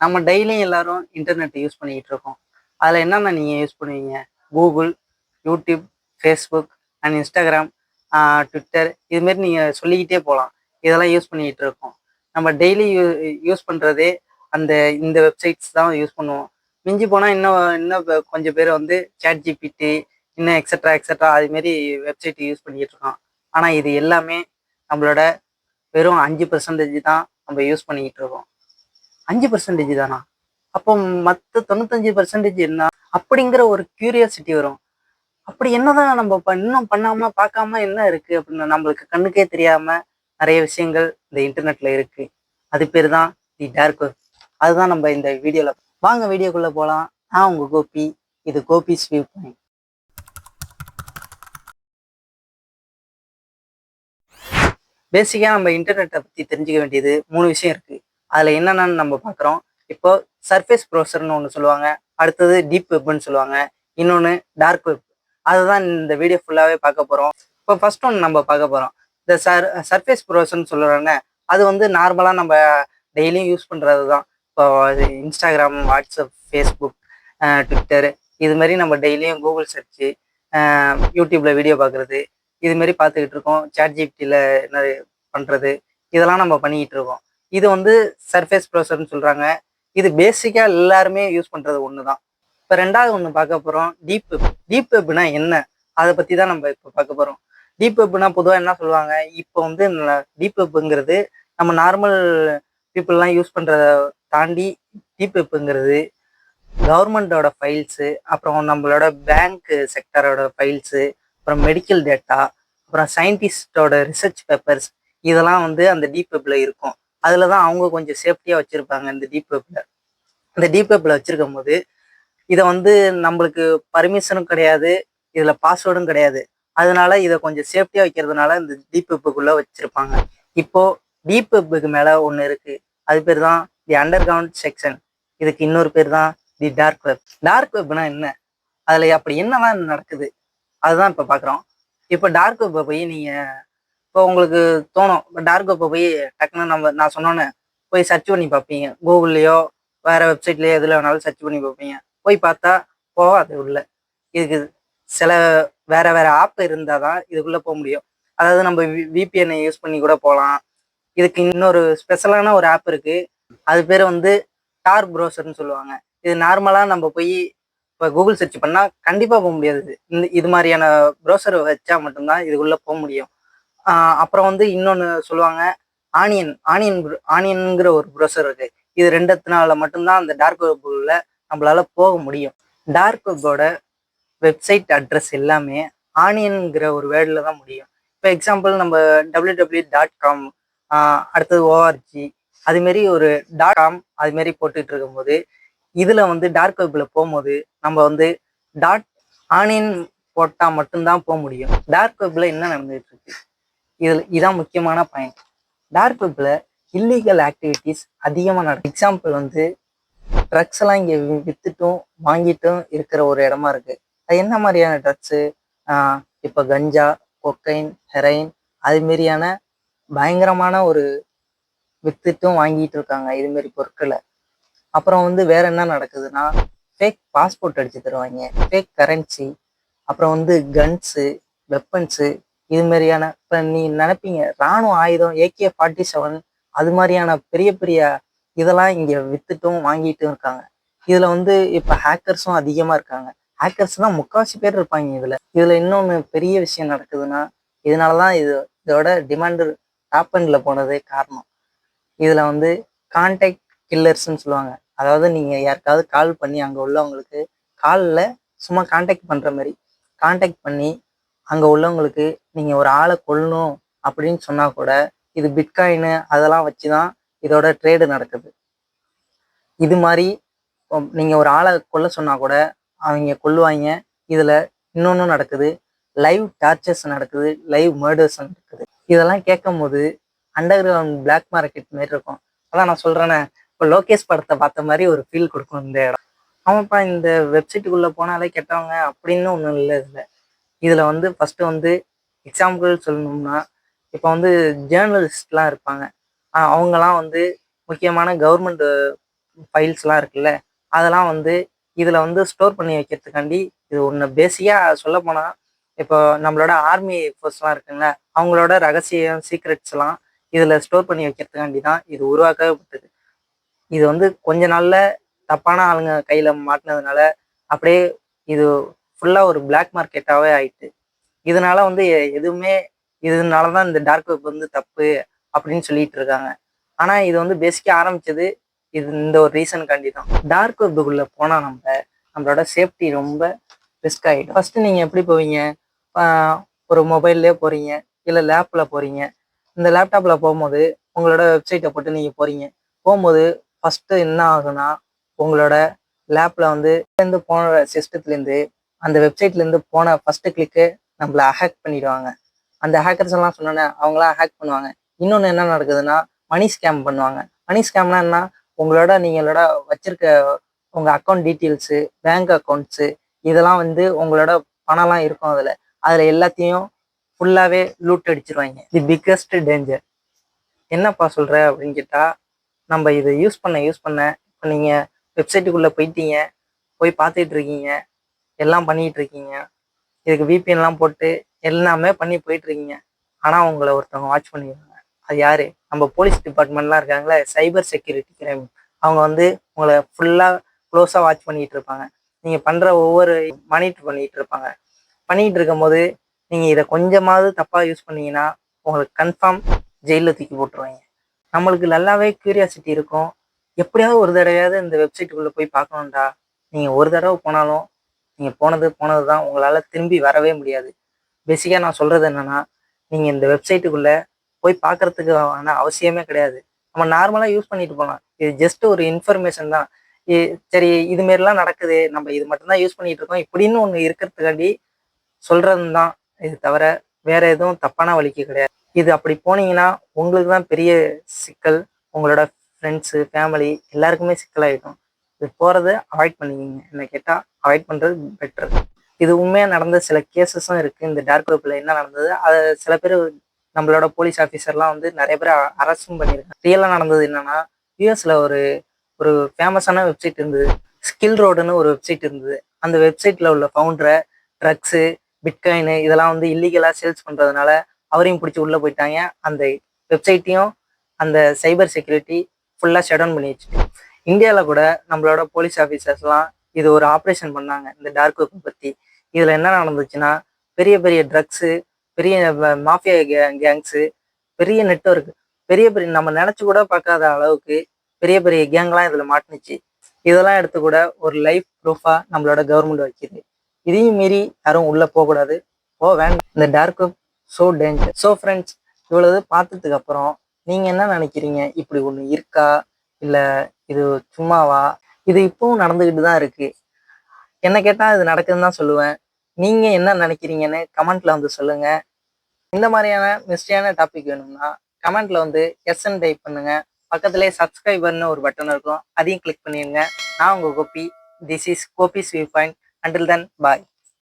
நம்ம டெய்லியும் எல்லாரும் இன்டர்நெட் யூஸ் பண்ணிக்கிட்டு இருக்கோம். அதில் என்னென்ன நீங்கள் யூஸ் பண்ணுவீங்க? Google YouTube Facebook and Instagram Twitter இதுமாரி நீங்கள் சொல்லிக்கிட்டே போகலாம் இதெல்லாம் யூஸ் பண்ணிக்கிட்டு இருக்கோம். நம்ம டெய்லி யூ யூஸ் பண்ணுறதே அந்த இந்த வெப்சைட்ஸ் தான் யூஸ் பண்ணுவோம். மிஞ்சி போனால் இன்னும் இன்னும் கொஞ்சம் பேர் வந்து சேட் ஜிபிடி இன்னும் எக்ஸட்ரா எக்ஸட்ரா அதுமாரி வெப்சைட் யூஸ் பண்ணிக்கிட்டு இருக்கோம் ஆனால் இது எல்லாமே நம்மளோட வெறும் அஞ்சு பர்சன்டேஜ் தான் நம்ம யூஸ் பண்ணிக்கிட்டு இருக்கோம். அஞ்சு பர்சன்டேஜ் தானா? அப்போ மற்ற தொண்ணூத்தஞ்சு பர்சன்டேஜ் என்ன? அப்படிங்கிற ஒரு கியூரியாசிட்டி வரும். அப்படி என்னதான் நம்ம ப- இன்னும் பண்ணாம பார்க்காம என்ன இருக்கு அப்படின்னு நம்மளுக்கு கண்ணுக்கே தெரியாம நிறைய விஷயங்கள் இந்த இன்டர்நெட்ல இருக்கு. அது பேர் தான் தி டார்க் வெப் அதுதான் நம்ம இந்த வீடியோல வாங்க வீடியோக்குள்ள போலாம். நான் உங்க கோபி. இது கோபி வியூ பாயிண்ட். பேசிக்காக நம்ம இன்டர்நெட்டை பற்றி தெரிஞ்சுக்க வேண்டியது மூணு விஷயம் இருக்கு. அதில் என்னென்னு நம்ம பார்க்குறோம் இப்போ சர்ஃபேஸ் ப்ரௌசர்னு ஒன்று சொல்லுவாங்க. அடுத்தது டீப் வெப்னு சொல்லுவாங்க. இன்னொன்று டார்க் வெப் அதுதான் இந்த வீடியோ ஃபுல்லாகவே பார்க்க போகிறோம் இப்போ ஃபர்ஸ்ட் ஒன்று நம்ம பார்க்க போகிறோம் இந்த சர் சர்ஃபேஸ் ப்ரௌசர்னு சொல்லுறாங்க அது வந்து நார்மலாக நம்ம டெய்லியும் யூஸ் பண்ணுறது தான் இப்போ இன்ஸ்டாகிராம் வாட்ஸ்அப் ஃபேஸ்புக் ட்விட்டர் இது மாதிரி நம்ம டெய்லியும் கூகுள் சர்ச்சு யூடியூப்பில் வீடியோ பார்க்குறது இது மாதிரி பார்த்துக்கிட்டு இருக்கோம். சாட் ஜிபிடியில் என்ன பண்ணுறது இதெல்லாம் நம்ம பண்ணிக்கிட்டு இருக்கோம். இது வந்து சர்ஃபேஸ் ப்ரௌசர்னு சொல்கிறாங்க இது பேசிக்காக எல்லாருமே யூஸ் பண்ணுறது ஒன்று தான் இப்போ ரெண்டாவது ஒன்று பார்க்க போகிறோம் டீப் வெப் டீப் வெப்னா என்ன? அதை பற்றி தான் நம்ம இப்போ பார்க்க போகிறோம் டீப் வெப்னா பொதுவாக என்ன சொல்லுவாங்க? இப்போ வந்து டீப் வெப்புங்கிறது நம்ம நார்மல் பீப்புளெலாம் யூஸ் பண்ணுறத தாண்டி டீப் வெப்புங்கிறது கவர்மெண்டோட ஃபைல்ஸு அப்புறம் நம்மளோட பேங்க் செக்டரோட ஃபைல்ஸு அப்புறம் மெடிக்கல் டேட்டா அப்புறம் சயின்டிஸ்டோட ரிசர்ச் பேப்பர்ஸ் இதெல்லாம் வந்து அந்த டீப் வெப்பில் இருக்கும். அதில் தான் அவங்க கொஞ்சம் சேஃப்டியாக வச்சுருப்பாங்க இந்த டீப் வெப்பில் இந்த டீப் வெப்பில் வச்சுருக்கும் போது இதை வந்து நம்மளுக்கு பர்மிஷனும் கிடையாது இதில் பாஸ்வேர்டும் கிடையாது. அதனால இதை கொஞ்சம் சேஃப்டியாக வைக்கிறதுனால இந்த டீப் வெப்புக்குள்ளே வச்சுருப்பாங்க. இப்போ டீப் வெப்புக்கு மேலே ஒன்று இருக்குது அது பேர் தான் தி அண்டர் கிரவுண்ட் செக்ஷன் இதுக்கு இன்னொரு பேர் தான் தி டார்க் வெப் டார்க் வெப்னா என்ன? அதில் அப்படி என்னலாம் நடக்குது? அதுதான் இப்போ பார்க்குறோம் இப்போ டார்க் வெப்பை போய் நீங்கள் இப்போ உங்களுக்கு தோணும் இப்போ டார்க் வெப்பை போய் டக்குன்னு நம்ம நான் சொன்னோன்னே போய் சர்ச் பண்ணி பார்ப்பீங்க. கூகுள்லேயோ வேறு வெப்சைட்லேயோ எதில் வேணாலும் சர்ச் பண்ணி பார்ப்பீங்க. போய் பார்த்தா போகாது உள்ள. இதுக்கு சில வேற வேற ஆப் இருந்தால் தான் இதுக்குள்ளே போக முடியும். அதாவது நம்ம விபிஎனை யூஸ் பண்ணி கூட போகலாம். இதுக்கு இன்னொரு ஸ்பெஷலான ஒரு ஆப் இருக்கு. அது பேர் வந்து டார் ப்ரௌசர்னு சொல்லுவாங்க. இது நார்மலாக நம்ம போய் இப்போ கூகுள் சர்ச் பண்ணால் கண்டிப்பாக போக முடியாது. இது. இந்த இது மாதிரியான ப்ரௌசர் வச்சா மட்டும்தான் இதுக்குள்ளே போக முடியும். அப்புறம் வந்து இன்னொன்று சொல்லுவாங்க ஆனியன் ஆனியன் ஆனியன்ங்கிற ஒரு ப்ரொசர் இருக்கு. இது ரெண்டத்தினால மட்டும்தான் அந்த டார்க் வெப்புக்குள்ள நம்மளால போக முடியும். டார்க் வெப்போட வெப்சைட் அட்ரஸ் எல்லாமே ஆனியன்ங்கிற ஒரு வேர்டில் தான் முடியும். இப்போ எக்ஸாம்பிள் நம்ம டபிள்யூ டபிள்யூ டாட் காம் அடுத்தது ஓஆர்ஜி அதுமாரி ஒரு டாட் காம் அதுமாரி போட்டுட்டு இருக்கும்போது இதில் வந்து டார்க் வெப்பில் போகும்போது நம்ம வந்து டாட் ஆனியன் போட்டால் மட்டும்தான் போக முடியும். டார்க் வெப்பில் என்ன நடந்துட்டு இருக்கு? இதில் இதான் முக்கியமான பாயிண்ட் டார்க் வெப்பில் இல்லீகல் ஆக்டிவிட்டீஸ் அதிகமாக நடக்கும் எக்ஸாம்பிள் வந்து ட்ரக்ஸ் எல்லாம் இங்கே வித்துட்டும் வாங்கிட்டும் இருக்கிற ஒரு இடமா இருக்கு. அது என்ன மாதிரியான ட்ரக்ஸு இப்போ கஞ்சா கொக்கைன் ஹெரைன் அதுமாரியான பயங்கரமான ஒரு வித்துட்டும் வாங்கிட்டு இருக்காங்க இதுமாரி பொருட்களை. அப்புறம் வந்து வேற என்ன நடக்குதுன்னா ஃபேக் பாஸ்போர்ட் அடிச்சு தருவாங்க. ஃபேக் கரன்சி அப்புறம் வந்து கன்ஸு வெப்பன்ஸு இது மாதிரியான இப்போ நீ நினைப்பீங்க ராணுவ ஆயுதம் ஏகே ஃபார்ட்டி செவன் அது மாதிரியான பெரிய பெரிய இதெல்லாம் இங்கே வித்துட்டும் வாங்கிட்டும் இருக்காங்க. இதில் வந்து இப்போ ஹேக்கர்ஸும் அதிகமாக இருக்காங்க. ஹேக்கர்ஸ் தான் முக்கால்வாசி பேர் இருப்பாங்க இதில். இதில் இன்னொன்று பெரிய விஷயம் நடக்குதுன்னா இதனால தான் இது இதோட டிமாண்டு டாப் அண்டில் போனதே காரணம். இதில் வந்து கான்டாக்ட் கில்லர்ஸ்ன்னு சொல்லுவாங்க. அதாவது நீங்கள் யாருக்காவது கால் பண்ணி அங்கே உள்ளவங்களுக்கு காலில் சும்மா கான்டாக்ட் பண்ணுற மாதிரி கான்டாக்ட் பண்ணி அங்கே உள்ளவங்களுக்கு நீங்கள் ஒரு ஆளை கொல்லணும் அப்படின்னு சொன்னால் கூட இது பிட்காயின் அதெல்லாம் வச்சு தான் இதோட ட்ரேடு நடக்குது. இது மாதிரி நீங்கள் ஒரு ஆளை கொல்ல சொன்னால் கூட அவங்க கொல்லுவாங்க. இதில் இன்னொன்றும் நடக்குது. லைவ் டார்ச்சர்ஸ் நடக்குது. லைவ் மர்டர்ஸ் நடக்குது. இதெல்லாம் கேட்கும் போது அண்டர் கிரவுண்ட் பிளாக் மார்க்கெட் மாரி இருக்கும். அதான் நான் சொல்கிறேன்னே இப்போ லோகேஷ் படத்தை பார்த்த மாதிரி ஒரு ஃபீல் கொடுக்கும் இந்த இடம். ஆமாப்பா இந்த வெப்சைட்டுக்குள்ளே போனாலே கெட்டவங்க அப்படின்னு ஒன்றும் இல்லை இதில். இதில் வந்து ஃபஸ்ட்டு வந்து எக்ஸாம்பிள் சொல்லணும்னா இப்போ வந்து ஜேர்னலிஸ்ட்லாம் இருப்பாங்க. அவங்கெல்லாம் வந்து முக்கியமான கவர்மெண்ட் ஃபைல்ஸ்லாம் இருக்குல்ல அதெல்லாம் வந்து இதில் வந்து ஸ்டோர் பண்ணி வைக்கிறதுக்காண்டி இது ஒன்று பேசிக்காக சொல்ல போனால் இப்போ நம்மளோட ஆர்மி ஃபோர்ஸ்லாம் இருக்குங்க அவங்களோட ரகசியம் சீக்ரெட்ஸ்லாம் இதில் ஸ்டோர் பண்ணி வைக்கிறதுக்காண்டி தான் இது உருவாக்கப்பட்டது. இது வந்து கொஞ்ச நாளில் தப்பான ஆளுங்க கையில் மாட்டினதுனால அப்படியே இது ஃபுல்லாக ஒரு பிளாக் மார்க்கெட்டாகவே ஆயிட்டு. இதனால வந்து எ- எதுவுமே இதனால தான் இந்த டார்க் வெப் வந்து தப்பு அப்படின்னு சொல்லிட்டு இருக்காங்க. ஆனால் இது வந்து பேசிக்காக ஆரம்பிச்சது இது இந்த ஒரு ரீசனுக்காண்டி தான் டார்க் வெப்புக்குள்ளே போனால் நம்ம நம்மளோட சேஃப்டி ரொம்ப ரிஸ்க் ஆகிடும் ஃபஸ்ட்டு நீங்கள் எப்படி போவீங்க? ஒரு மொபைல்லே போகிறீங்க இல்லை லேப்பில் போகிறீங்க இந்த லேப்டாப்பில் போகும்போது உங்களோட வெப்சைட்டை போட்டு நீங்கள் போகிறீங்க போகும்போது ஃபஸ்ட்டு என்ன ஆகுனா உங்களோட லேப்பில் வந்து போன சிஸ்டத்துலேருந்து அந்த வெப்சைட்லேருந்து போன ஃபஸ்ட்டு கிளிக்கு நம்மள ஹேக் பண்ணிடுவாங்க. அந்த ஹேக்கர்ஸ் எல்லாம் சொன்னோன்னே அவங்களாம் ஹேக் பண்ணுவாங்க. இன்னொன்று என்ன நடக்குதுன்னா மணி ஸ்கேம் பண்ணுவாங்க. மணி ஸ்கேம்னா என்ன? உங்களோட நீங்களோட வச்சிருக்க உங்கள் அக்கௌண்ட் டீட்டெயில்ஸு பேங்க் அக்கௌண்ட்ஸு இதெல்லாம் வந்து உங்களோட பணம்லாம் இருக்கும் அதில். அதில் எல்லாத்தையும் ஃபுல்லாகவே லூட் அடிச்சிருவாங்க. தி பிக்கஸ்ட் டேஞ்சர் என்னப்பா சொல்கிற அப்படின்னு கேட்டால் நம்ம இதை யூஸ் பண்ண யூஸ் பண்ண இப்போ நீங்கள் வெப்சைட்டுக்குள்ளே போயிட்டீங்க போய் பார்த்துட்டு இருக்கீங்க எல்லாம் பண்ணிட்டு இருக்கீங்க. இதுக்கு விபிஎன்லாம் போட்டு எல்லாமே பண்ணி போயிட்டு இருக்கீங்க. ஆனால் உங்களை ஒருத்தவங்க வாட்ச் பண்ணிடுவாங்க. அது யாரு? நம்ம போலீஸ் டிபார்ட்மெண்ட்லாம் இருக்காங்களே சைபர் செக்யூரிட்டி கிரைம் அவங்க வந்து உங்களை ஃபுல்லாக க்ளோஸாக வாட்ச் பண்ணிட்டு இருப்பாங்க. நீங்கள் பண்ணுற ஒவ்வொரு மானிட்டர் பண்ணிட்டு இருப்பாங்க. பண்ணிட்டு இருக்கும்போது நீங்கள் இதை கொஞ்சமாவது தப்பாக யூஸ் பண்ணீங்கன்னா உங்களுக்கு கன்ஃபார்ம் ஜெயிலில் தூக்கி போட்டுருவாங்க. நம்மளுக்கு நல்லாவே க்யூரியாசிட்டி இருக்கும். எப்படியாவது ஒரு தடவையாவது இந்த வெப்சைட்டுக்குள்ளே போய் பார்க்கணும்டா. நீங்கள் ஒரு தடவை போனாலும் நீங்கள் போனது போனது தான் உங்களால் திரும்பி வரவே முடியாது. பேசிக்காக நான் சொல்கிறது என்னன்னா நீங்கள் இந்த வெப்சைட்டுக்குள்ளே போய் பார்க்கறதுக்கு ஆன அவசியமே கிடையாது. நம்ம நார்மலாக யூஸ் பண்ணிட்டு போகலாம் இது ஜஸ்ட் ஒரு இன்ஃபர்மேஷன் தான். சரி இது மாரிலாம் நடக்குது. நம்ம இது மட்டும்தான் யூஸ் பண்ணிட்டு இருக்கோம். இப்படின்னு ஒன்று இருக்கிறதுக்காண்டி சொல்றது தான் இது தவிர வேற எதுவும் தப்பான வழிக்கு கிடையாது. இது அப்படி போனீங்கன்னா உங்களுக்கு தான் பெரிய சிக்கல். உங்களோட ஃப்ரெண்ட்ஸு ஃபேமிலி எல்லாருக்குமே சிக்கலாயிடும். இது போகிறத அவாய்ட் பண்ணிக்கிங்க. என்ன கேட்டால் அவாய்ட் பண்ணுறது பெட்டர் இது உண்மையாக நடந்த சில கேசஸும் இருக்குது இந்த டார்க் வெப்பில் என்ன நடந்தது? அதை சில பேர் நம்மளோட போலீஸ் ஆஃபீஸர்லாம் வந்து நிறைய பேர் அரெஸ்டும் பண்ணியிருக்காங்க ரியலாக நடந்தது என்னென்னா யூஎஸில் ஒரு ஒரு ஃபேமஸான வெப்சைட் இருந்தது. ஸ்கில் ரோடுன்னு ஒரு வெப்சைட் இருந்தது. அந்த வெப்சைட்டில் உள்ள ஃபவுண்டரை ட்ரக்ஸு பிட்காயின் இதெல்லாம் வந்து இல்லீகலாக சேல்ஸ் பண்ணுறதுனால அவரையும் பிடிச்சி உள்ளே போயிட்டாங்க. அந்த வெப்சைட்டையும் அந்த சைபர் செக்யூரிட்டி ஃபுல்லாக ஷட் டவுன் பண்ணி வச்சுட்டு. இந்தியாவில் கூட நம்மளோட போலீஸ் ஆஃபீஸர்ஸ்லாம் இது ஒரு ஆப்ரேஷன் பண்ணாங்க இந்த டார்க் வெப்பை பற்றி இதில் என்ன நடந்துச்சுன்னா பெரிய பெரிய ட்ரக்ஸு பெரிய மாஃபியா கேங்ஸு பெரிய நெட்ஒர்க் பெரிய பெரிய நம்ம நினச்சி கூட பார்க்காத அளவுக்கு பெரிய பெரிய கேங்லாம் இதில் மாட்டுனுச்சு. இதெல்லாம் எடுத்து கூட ஒரு லைஃப் ப்ரூஃபாக நம்மளோட கவர்மெண்ட் வைக்கிது. இதையும் மீறி யாரும் உள்ளே போகக்கூடாது போக வேண்டாம். இந்த dark web so danger so friends இவ்வளவு பார்த்ததுக்கு அப்புறம் நீங்கள் என்ன நினைக்கிறீங்க? இப்படி ஒன்று இருக்கா? இல்லை இது சும்மாவா? இது இப்பவும் நடந்துக்கிட்டு தான் இருக்கு. என்ன கேட்டால் இது நடக்குதுன்னு தான் சொல்லுவேன். நீங்கள் என்ன நினைக்கிறீங்கன்னு கமெண்ட்ல வந்து சொல்லுங்க. இந்த மாதிரியான மிஸ்டியான டாபிக் வேணும்னா கமெண்ட்ல வந்து எஸ்என் டைப் பண்ணுங்க. பக்கத்துலேயே சப்ஸ்கிரைபர்னு ஒரு பட்டன் இருக்கும். அதையும் கிளிக் பண்ணிடுங்க. நான் உங்கள் Gopi. This is Gopi's view point until then bye